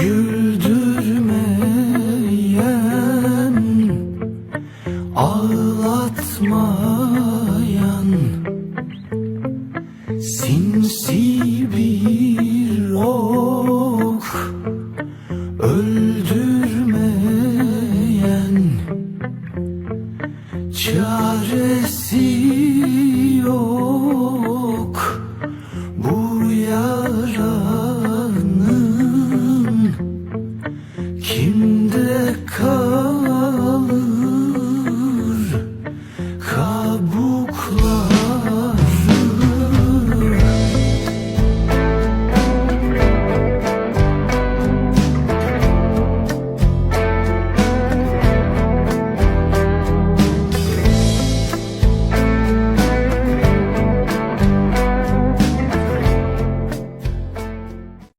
Güldürmeyen Ağlatmayan. Sinsi bir ok Öldürmeyen. Çaresi yok. Kim?